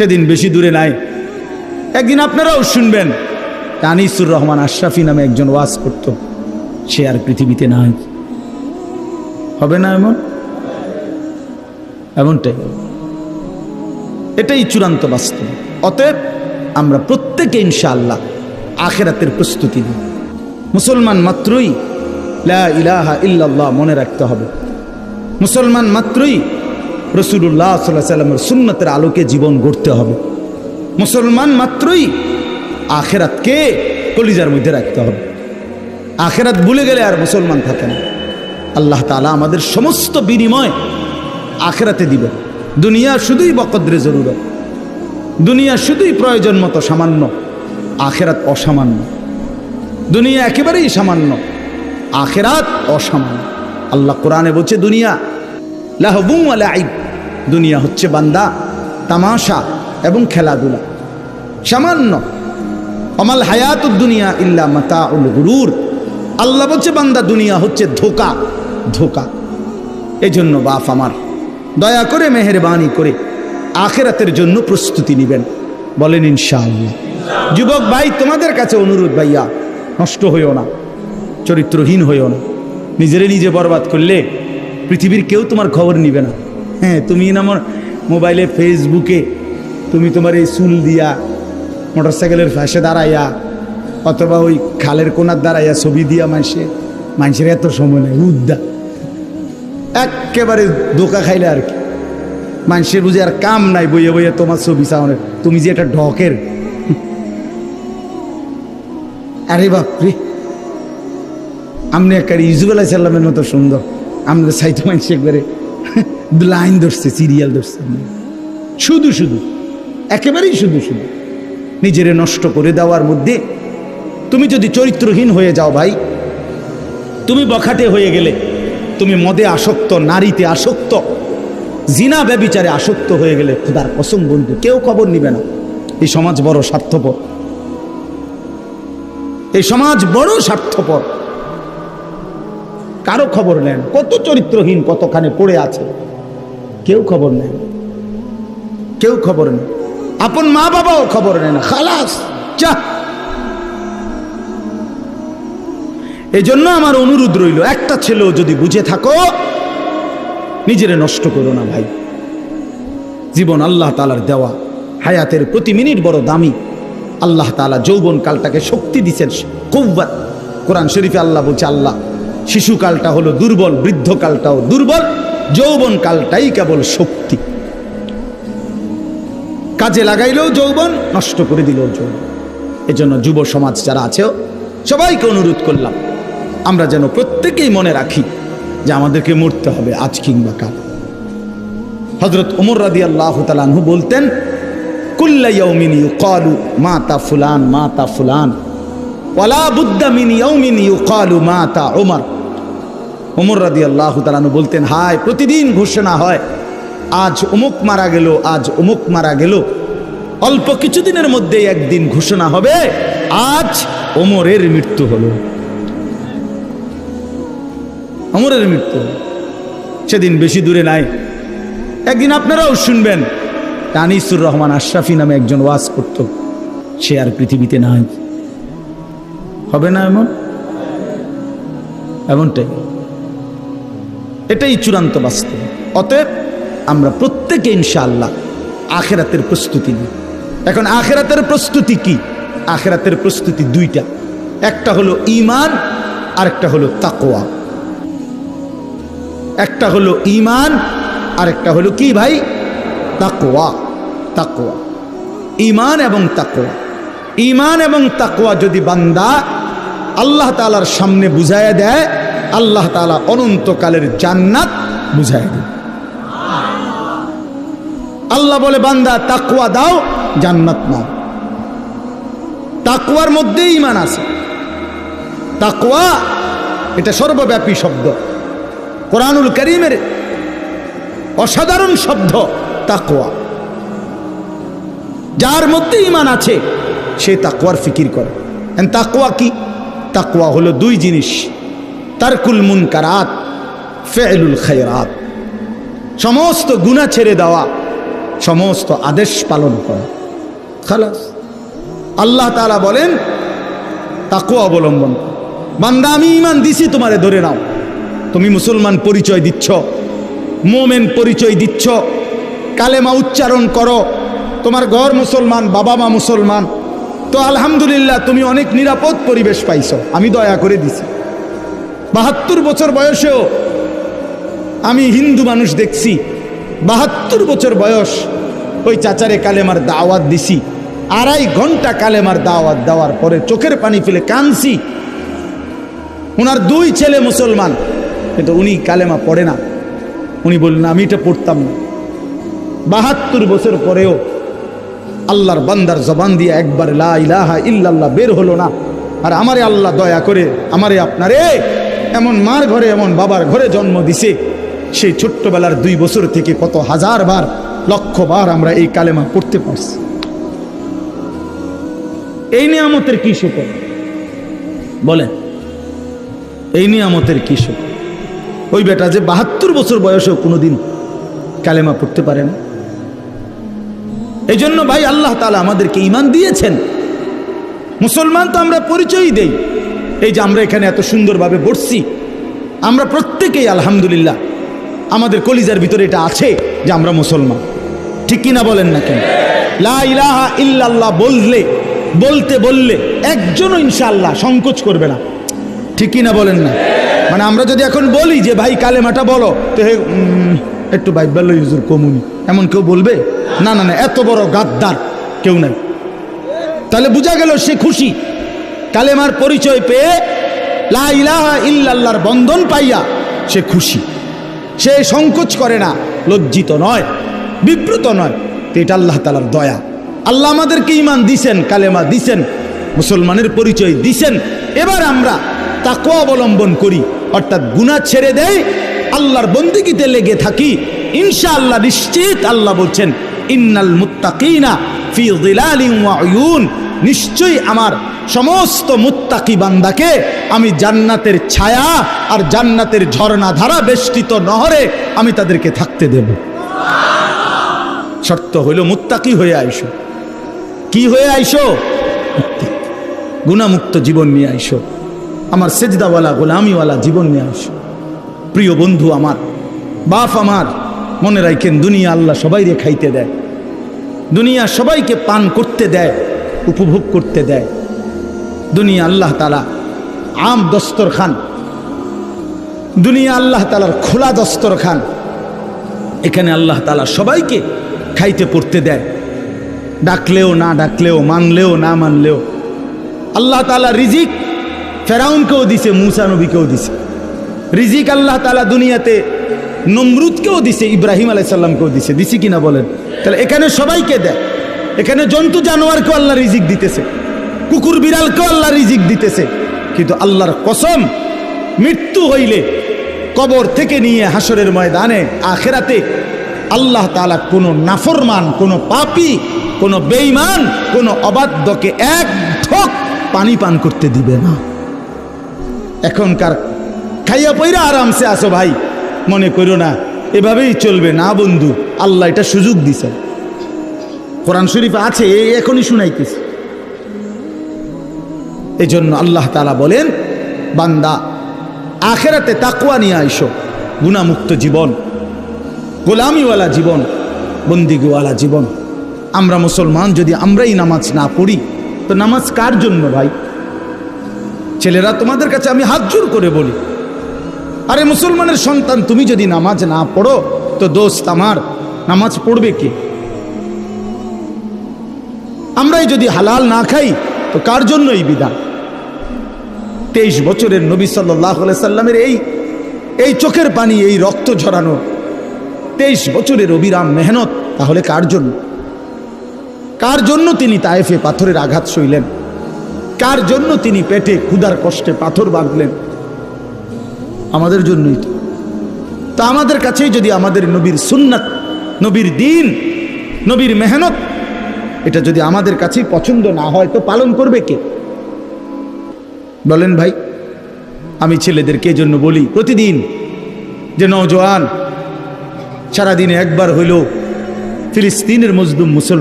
সেদিন বেশি দূরে নাই। একদিন আপনারাও শুনবেন আনিসুর রহমান আশরাফি নামে একজন ওয়াজ করত, সে আর পৃথিবীতে নাই। হবে না এমন? এমনটাই। এটাই চূড়ান্ত বাস্তব। অতএব আমরা প্রত্যেকে ইনশাআল্লাহ আখেরাতের প্রস্তুতি নিই। মুসলমান মাত্রই লা ইলাহা ইল্লাল্লাহ মনে রাখতে হবে। মুসলমান মাত্রই রসুল্লাহ সাল্লাহ সাল্লামের সুন্নতের আলোকে জীবন গড়তে হবে। মুসলমান মাত্রই আখেরাতকে কলিজার মধ্যে রাখতে হবে। আখেরাত ভুলে গেলে আর মুসলমান থাকে না। আল্লাহ তালা আমাদের সমস্ত বিনিময় আখেরাতে দিবে। দুনিয়া শুধুই বকদ্রে জরুরত। দুনিয়া শুধুই প্রয়োজন মতো সামান্য। আখেরাত অসামান্য। দুনিয়া একেবারেই সামান্য। আখেরাত অসামান্য। আল্লাহ কোরআনে বলছে, দুনিয়া লাহবুম আলাইব দুনিয়া হচ্ছে বান্দা, তামাশা এবং খেলাধুলা। সামান্য, অমাল হায়াত দুনিয়া ইল্লা মাতা উল গুরুর। আল্লাহ বলছে, বান্দা, দুনিয়া হচ্ছে ধোকা ধোকা। এই জন্য বাপ আমার, দয়া করে, মেহরবানি করে আখেরাতের জন্য প্রস্তুতি নেবেন। বলেন, ইনশাআল্লাহ। যুবক ভাই, তোমাদের কাছে অনুরোধ ভাইয়া, নষ্ট হইও না, চরিত্রহীন হইও না। নিজেরে নিজে বরবাদ করলে পৃথিবীর কেউ তোমার খবর নিবে না। হ্যাঁ তুমি না আমার মোবাইলে ফেসবুকে তুমি তোমার এই চুল দিয়া, মোটরসাইকেলের ফাঁসে দাঁড়াইয়া, অথবা ওই খালের কোনার দাঁড়াইয়া ছবি দিয়া মানুষে, মানুষের এত সময় নেই, উদ্দা। একেবারে ধোকা খাইলে আর কি। মানুষের বুঝে আর কাম নাই, বইয়ে বইয়ে তোমার ছবি চাওয়ানোর। তুমি যে এটা ঢকের। আরে বাপরে। আপনি একটা ইউজুব আলাহ সাল্লামের মতো সুন্দর। আমাদের সাইতো মানুষ একবারে। লাইন ধরছে সিরিয়াল ধরছে। শুধু শুধু। একেবারেই শুধু শুধু। নিজেরে নষ্ট করে দেওয়ার মধ্যে তুমি যদি চরিত্রহীন হয়ে যাও ভাই, তুমি বখাটে হয়ে গেলে তুমি মদে আসক্ত, নারীতে আসক্ত, জিনা ব্যবিচারে আসক্ত হয়ে গেলে খুদার কসম বন্ধু, কেউ খবর নিবে না। এই সমাজ বড় স্বার্থপর। এই সমাজ বড় স্বার্থপর। কারও খবর নেন, কত চরিত্রহীন কতখানে পড়ে আছে। কেউ খবর নেন কেউ খবর নেই। আপন মা বাবাও খবর নেয় না। খালাস এই জন্য আমার অনুরোধ রইল, একটা ছেলেও যদি বুঝে থাকো, নিজেরে নষ্ট করো না ভাই। জীবন আল্লাহ তালার দেওয়া, হায়াতের প্রতি মিনিট বড় দামি। আল্লাহ তালা যৌবন কালটাকে শক্তি দিচ্ছেন কৌবাত কোরআন শরীফে আল্লাহ বলছে, আল্লাহ, শিশুকালটা হলো দুর্বল, বৃদ্ধকালটাও দুর্বল। যৌবন কালটাই কেবল শক্তি। কাজে লাগাইলেও যৌবন, নষ্ট করে দিলেও যৌবন। এজন্য যুব সমাজ যারা আছেও, সবাইকে অনুরোধ করলাম, আমরা যেন প্রত্যেকেই মনে রাখি যে আমাদেরকে মরতে হবে আজ কিংবা কাল। হজরত উমর রাদি আল্লাহ তালাহু বলতেন কুল্লাইমিন ইউকালু মাতা ফুলান মাতা ফুলান মাতা ওমর ওমর রাদি আল্লাহ তালাহু বলতেন, হায়, প্রতিদিন ঘোষণা হয়, আজ অমুক মারা গেল, আজ অমুক মারা গেল। অল্প কিছুদিনের মধ্যে একদিন ঘোষণা হবে, আজ ওমরের মৃত্যু হলো। অমরের মৃত্যু। সেদিন বেশি দূরে নাই। একদিন আপনারাও শুনবেন আনিসুর রহমান আশরাফি নামে একজন ওয়াজ করত, সে আর পৃথিবীতে নাই। হবে না এমন? এমনটাই। এটাই চূড়ান্ত বাস্তব। অতএব আমরা প্রত্যেকে ইনশাআল্লাহ আখেরাতের প্রস্তুতি নিই। এখন আখেরাতের প্রস্তুতি কি? আখেরাতের প্রস্তুতি দুইটা। একটা হলো ইমান আর একটা হলো তাকোয়া একটা হলো ইমান আর একটা হলো কি ভাই? তাকোয়া তাকোয়া ইমান এবং তাকোয়া ইমান এবং তাকোয়া যদি বান্দা আল্লাহ তালার সামনে বুঝাইয়া দেয় আল্লাহ তালা অনন্তকালের জান্নাত বুঝাই দেয় আল্লাহ বলে, বান্দা তাকুয়া দাও, জান্নাত নাও। তাকুয়ার মধ্যে ইমান আছে। তাকুয়া এটা সর্বব্যাপী শব্দ। কোরআনুল করিমের অসাধারণ শব্দ তাকুয়া যার মধ্যে ইমান আছে, সে তাকুয়ার ফিকির করে। তাকুয়া কি? তাকুয়া হলো দুই জিনিস। তারকুল মুনকারাত ফেলুল খায়রাত। সমস্ত গুণা ছেড়ে দেওয়া, সমস্ত আদেশ পালন করা। খালাস। আল্লাহ তালা বলেন তাকু অবলম্বন। বান্দা, আমি ইমান দিছি, তোমারে ধরে নাও। তুমি মুসলমান পরিচয় দিচ্ছ, মোমেন পরিচয় দিচ্ছ, কালেমা উচ্চারণ করো। তোমার ঘর মুসলমান, বাবা মা মুসলমান। তো আলহামদুলিল্লাহ, তুমি অনেক নিরাপদ পরিবেশ পাইছ। আমি দয়া করে দিছি। বাহাত্তর বছর বয়সেও আমি হিন্দু মানুষ দেখছি। বাহাত্তর বছর বয়স ওই চাচারে কালেমার দাওয়াত দিছি। আড়াই ঘণ্টা কালেমার দাওয়াত দেওয়ার পরে চোখের পানি ফেলে কানছি ওনার দুই ছেলে মুসলমান, কিন্তু উনি কালেমা পড়ে না। উনি বললেন, আমি এটা পড়তাম না। বাহাত্তর বছর পরেও আল্লাহর বান্দার জবান দিয়ে একবার লা ইলাহা ইল্লাল্লাহ বের হলো না। আর আমারে আল্লাহ দয়া করে, আমারে আপনারে এমন মার ঘরে, এমন বাবার ঘরে জন্ম দিছে। সেই ছোট্টবেলার দুই বছর থেকে কত হাজার বার, লক্ষ বার আমরা এই কালেমা পড়তে পারছি। এই নিয়ামতের কি শুকর বলেন, এই নিয়ামতের কি শুকর ওই বেটা যে বাহাত্তর বছর বয়সেও কোনোদিন কালেমা পড়তে পারে না। এই জন্য ভাই আল্লাহ তালা আমাদেরকে ইমান দিয়েছেন। মুসলমান তো আমরা পরিচয়ই দেই। এই যে আমরা এখানে এত সুন্দরভাবে বসছি, আমরা প্রত্যেকেই আলহামদুলিল্লাহ আমাদের কলিজার ভিতরে এটা আছে যে আমরা মুসলমান। ঠিক কিনা বলেন না কেন? লা ইলাহা ইল্লাল্লাহ বললে, বলতে বললে একজনও ইনশাল্লাহ সংকোচ করবে না। ঠিক কিনা বলেন না? মানে আমরা যদি এখন বলি যে, ভাই, কালেমাটা বলো। তো হে একটু বাইবেল ইউজুর কমুনি। এমন কেউ বলবে? না না না, এত বড় গাদ্দার কেউ নাই। তাহলে বোঝা গেল সে খুশি। কালেমার পরিচয় পেয়ে লা ইলাহা ইল্লাল্লাহর বন্ধন পাইয়া সে খুশি। সে সংকোচ করে না, লজ্জিত নয়, বিব্রত নয়। এটা আল্লাহ তালার দয়া। আল্লাহ আমাদেরকে ইমান দিছেন, কালেমা দিছেন, মুসলমানের পরিচয় দিছেন। এবার আমরা তাকে অবলম্বন করি, অর্থাৎ গুণা ছেড়ে দেয় আল্লাহর বন্দিগিতে লেগে থাকি। ইনশা আল্লাহ নিশ্চিত আল্লাহ বলছেন, ইন্নাল মুত্তাকিনা ফি উয়ুন। নিশ্চয়ই আমার সমস্ত মুত্তাকি বান্দাকে আমি জান্নাতের ছায়া আর জান্নাতের ঝর্ণা ধারা বেষ্টিত নহরে আমি তাদেরকে থাকতে দেব। শর্ত হইল মুত্তাকি হয়ে আইসো। কি হয়ে আইসো? গুণামুক্ত জীবন নিয়ে আইসো। আমার সেজদাওয়ালা, গোলামিওয়ালা জীবন নিয়ে আইসো। প্রিয় বন্ধু আমার, বাপ আমার, মনে রাখেন দুনিয়া আল্লাহ সবাইরে খাইতে দেয়। দুনিয়া সবাইকে পান করতে দেয়। উপভোগ করতে দেয়। দুনিয়া আল্লাহ তালা আম দস্তরখান। দুনিয়া আল্লাহ তালার খোলা দস্তরখান। এখানে আল্লাহ তালা সবাইকে খাইতে, পড়তে দেয়। ডাকলেও না ডাকলেও, মানলেও না মানলেও। আল্লাহ তালা রিজিক ফেরাউনকেও দিছে, মুসা নবীকেও দিছে। রিজিক আল্লাহ তালা দুনিয়াতে নমরুদকেও দিছে, ইব্রাহিম আলাইসাল্লামকেও দিছে। দিছি কিনা বলেন? তাহলে এখানে সবাইকে দেয়। এখানে জন্তু জানোয়ারকেও আল্লাহ রিজিক দিতেছে। কুকুর বিড়ালকেও আল্লাহ রিজিক দিতেছে। কিন্তু আল্লাহর কসম, মৃত্যু হইলে কবর থেকে নিয়ে হাসরের ময়দানে, আখেরাতে আল্লাহ তালা কোনো নাফরমান, কোনো পাপি, কোনো বেইমান কোনো অবাধ্যকে এক ঠোক পানি পান করতে দিবে না। এখনকার খাইয়া পইরা আরামসে আসো ভাই, মনে করো না, এভাবেই চলবে না বন্ধু, আল্লাহ এটা সুযোগ দিছে। কোরআন শরীফ আছে এখনই শুনাইতেছে। এই জন্য আল্লাহ তালা বলেন, বান্দা, আখেরাতে তাকুয়া নিয়ে আইসো গুণামুক্ত জীবন, গোলামিওয়ালা জীবন, বন্দিগিওয়ালা জীবন। আমরা মুসলমান, যদি আমরাই নামাজ না পড়ি, তো নামাজ কার জন্য ভাই? ছেলেরা তোমাদের কাছে আমি হাত জোর করে বলি, আরে মুসলমানের সন্তান, তুমি যদি নামাজ না পড়ো, তো দোস্ত আমার, নামাজ পড়বে কে? আমরাই যদি হালাল না খাই, তো কার জন্য এই বিধান? তেইশ বছরের নবী সাল্লাহ সাল্লামের এই এই চোখের পানি, এই রক্ত ঝরানো, তেইশ বছরের অবিরাম মেহনত, তাহলে কার জন্য? কার জন্য তিনি তায়েফে পাথরের আঘাত সইলেন? কার জন্য তিনি পেটে ক্ষুধার কষ্টে পাথর বাঁধলেন? আমাদের জন্যই তো। তা আমাদের কাছেই যদি আমাদের নবীর সুন্নাত, নবীর দিন, নবীর মেহনত এটা যদি আমাদের কাছে পছন্দ না হয়, তো পালন করবে কে? বলেন ভাই, আমি ছেলেদেরকে জন্য বলি, প্রতিদিন যে নজওয়ান সারাদিনে একবার হইল ফিলিস্তিনের মজদুম মুসলমান